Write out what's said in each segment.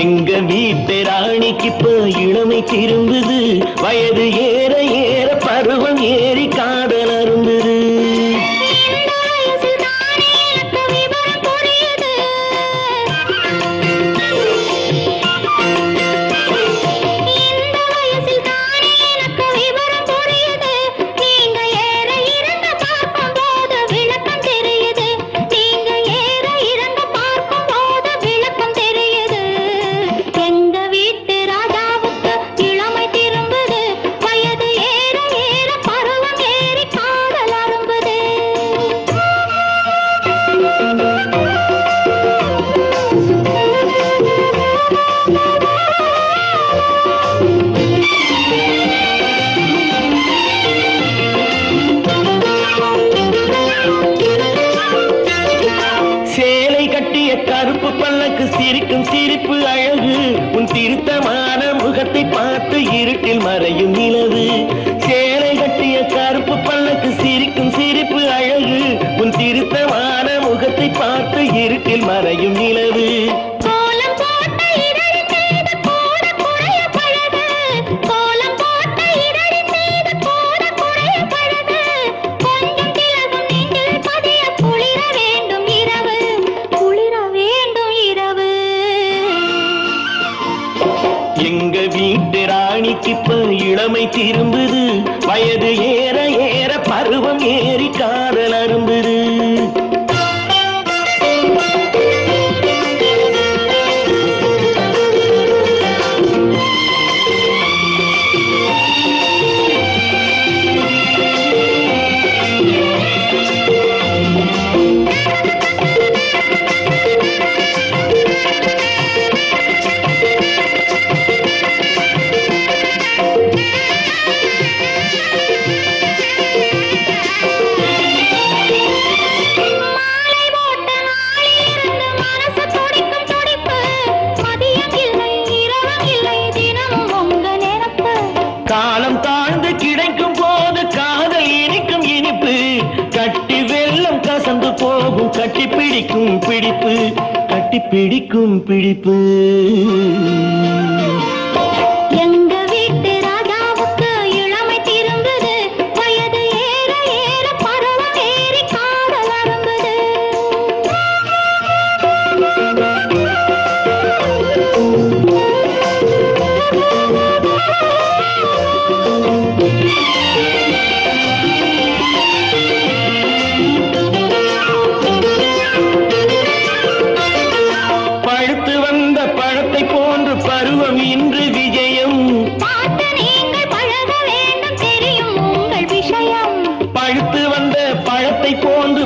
எங்க வீட்டு ராணிக்கு இப்ப இளமை திரும்புது. வயது ஏற ஏற பருவம் ஏறி காடு சிரிக்கும் சிரிப்பு அழகு. உன் திருத்தமான முகத்தை பார்த்து இருட்டில் மறையும் நிலவு. சேலை கட்டிய கருப்பு பல்லக்கு சிரிக்கும் சிரிப்பு அழகு. உன் திருத்தமான முகத்தை பார்த்து இருட்டில் மறையும் நிலவு. வீட்டு ராணிக்கு இப்ப இளமை திரும்புது. வயது காலம் தாழ்ந்து கிடைக்கும் போது காதல் இனிக்கும் இனிப்பு. கட்டி வெள்ளம் கசந்து போகும் கட்டி பிடிக்கும் பிடிப்பு. கட்டி பிடிக்கும் பிடிப்பு.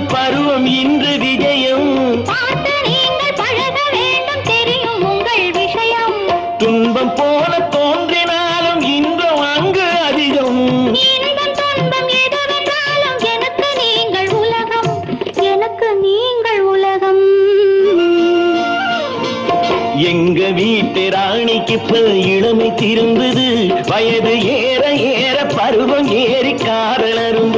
பருவம் இன்று விஜயம். பார்த்து நீங்கள் பழக வேண்டும் தெரியும் உங்கள் விஷயம். துன்பம் போல தோன்றினாலும் இன்பம் அங்கு அதிகம். எனக்கு நீங்கள் உலகம் எனக்கு நீங்கள் உலகம். எங்க வீட்டு ராணிக்கு இளமை திரும்புது வயது ஏற ஏற பருவம் ஏறி காதல் அரும்புது